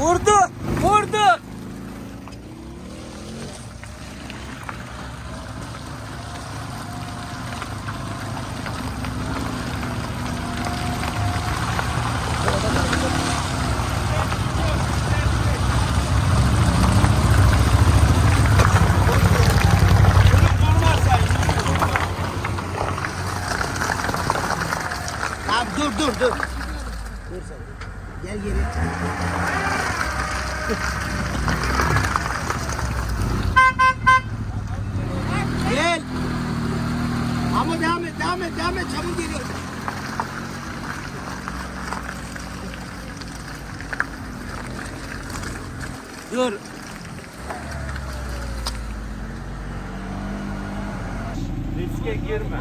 Vurdu. Vurdu. Dur dur dur. Dur sen. Gel geri. Gel. Ama devam et, devam et, devam et. Çabuk geliyor. Dur. Riske girme.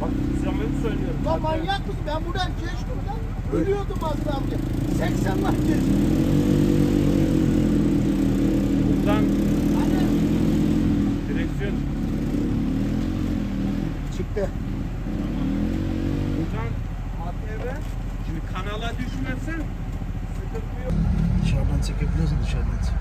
Bak samimi söylüyorum. Lan manyak mısın? Ben buradan Keşkur'dan ölüyordum az daha önce. 80 lan Keşkur. Buradan direksiyon, çıktı. buradan ATV. Şimdi kanala düşmezsen sıkıntı yok. Dışarıdan çekebiliyorsun dışarıdan çek.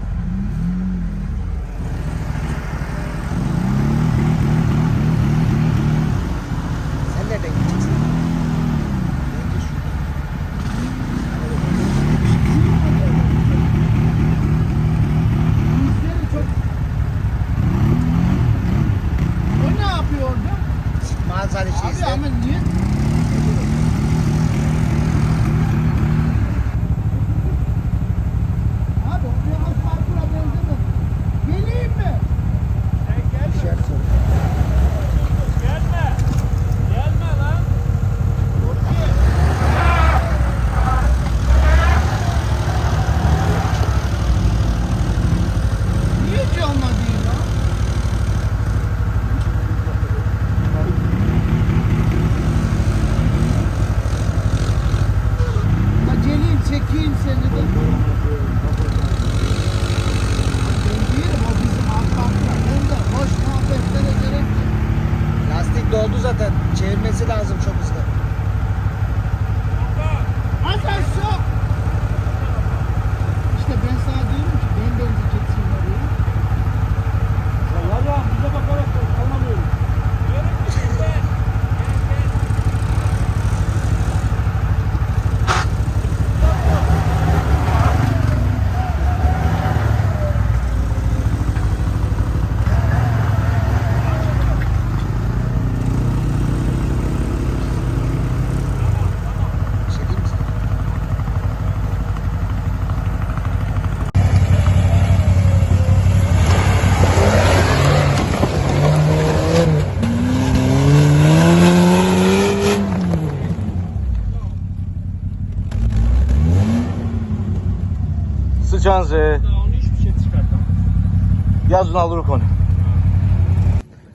Yazın alırız onu.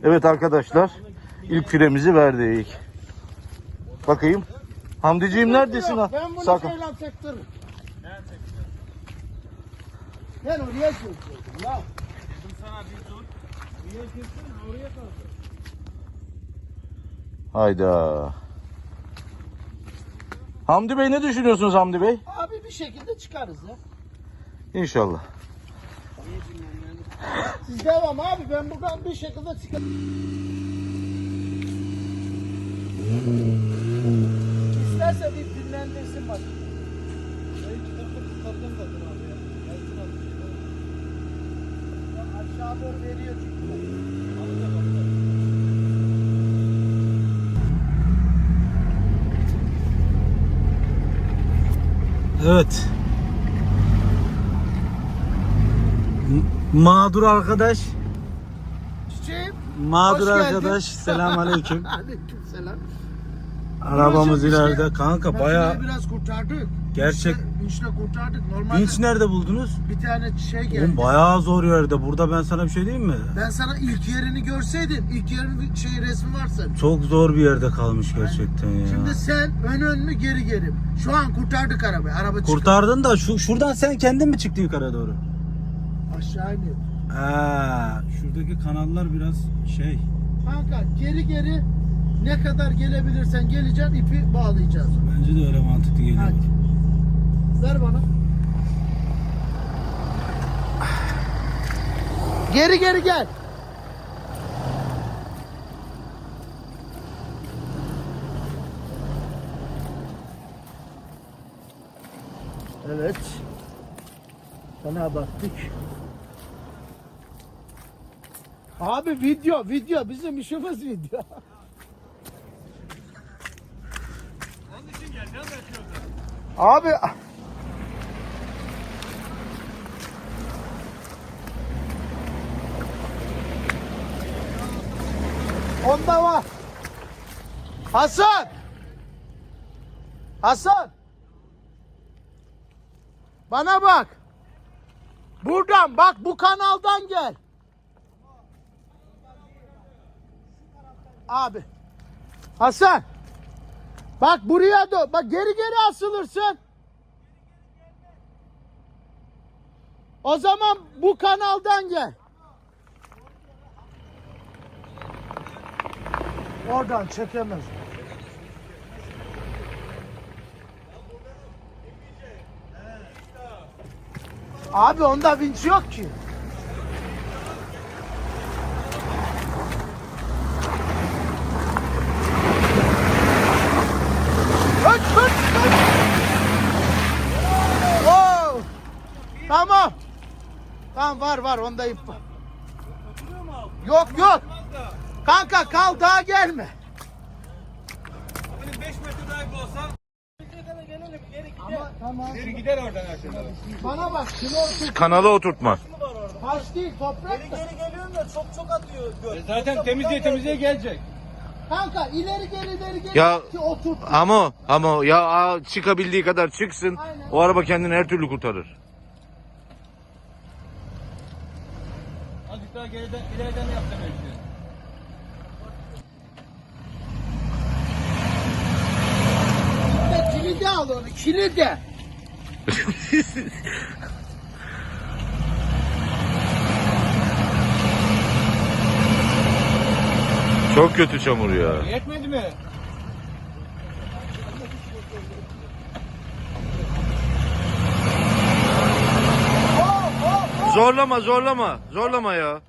Evet arkadaşlar. ilk firemizi verdik. Bakayım. Hamdiciğim neredesin? ha? Ben bunu Sakın. şeyle çektiririm. Ben oraya çektirdim ya. Dedim sana bir dur. Niye girsene oraya kaldı. Hayda. Hamdi Bey ne düşünüyorsunuz Hamdi Bey? Abi bir şekilde çıkarız ya. İnşallah. Devam abi ben buradan bir şekilde çıkarım. İsterse bir dinlendirsin bak. Ben çıkartıp çıkardım zaten abi ya. Gelsin abi. Ya Aşağı doğru veriyor çünkü. Evet. Mağdur arkadaş, Çiçeğim. mağdur Hoş geldin. arkadaş. Selam aleyküm. Aleykümselam. Arabamız Uğraşan bir şey. ileride. Kanka baya biraz kurtardık. Gerçek- Vinçle, kurtardık. Normalde vinç nerede buldunuz? bir tane şey geldi. Oğlum bayağı zor yerde. Burada ben sana bir şey diyeyim mi? Ben sana ilk yerini görseydim, ilk yerin şey resmi varsa. Çok zor bir yerde kalmış gerçekten ya. Şimdi sen ön ön mü geri geri mi? Şu an kurtardık arabayı. Araba çıktı. Kurtardın da şu şuradan sen kendin mi çıktın yukarı doğru? Aşağı iniyor. Ha, şuradaki kanallar biraz şey. Kanka geri geri ne kadar gelebilirsen geleceğim ipi bağlayacağız. Bence de öyle mantıklı geliyor. Hadi. Ver bana. Geri geri gel. Evet. Sana baktık. Abi video video bizim işimiz video. Abi Onda var. Hasan! Hasan! Bana bak. Buradan bak bu kanaldan gel. Abi. Hasan. Bak buraya dön. Bak geri geri asılırsın. O zaman bu kanaldan gel. Oradan çekemez. Abi onda vinç yok ki. Var onda ip var. Yok yok. Kanka kal daha gelme. Benim 5 metre daha olsa Ama tamam. geri gider oradan aşağıya. Bana bak kilo. Kanala oturtma. Taş değil toprak da. geliyorum da çok çok atıyor. E zaten temizliğe temizliğe gelecek. Kanka ileri geri ileri geri Ya- ki otur. Ama ama ya aa, çıkabildiği kadar çıksın. Aynen. O araba kendini her türlü kurtarır. Azıcık daha geriden ileriden yapacağım işte. Kilidi al onu kilidi. Çok kötü çamur ya. Yetmedi mi? Zorlama zorlama. Zorlama ya.